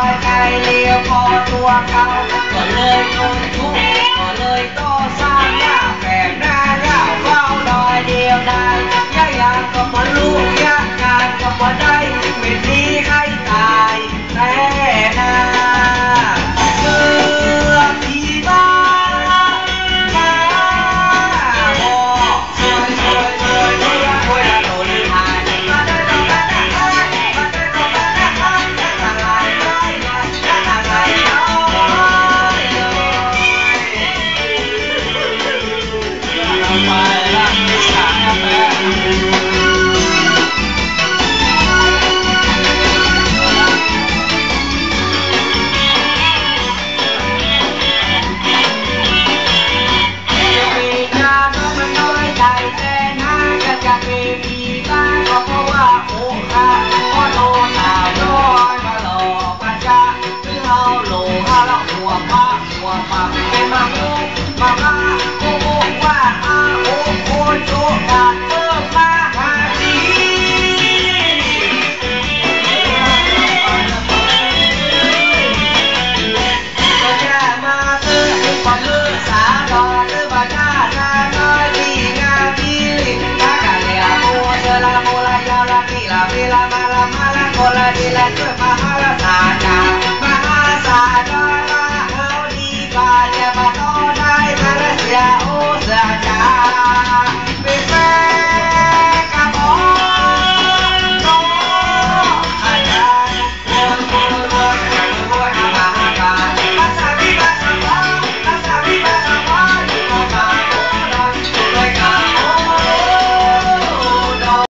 อยไเลี้ยวพอตัวเขาก็เลยลงทุก Thank you.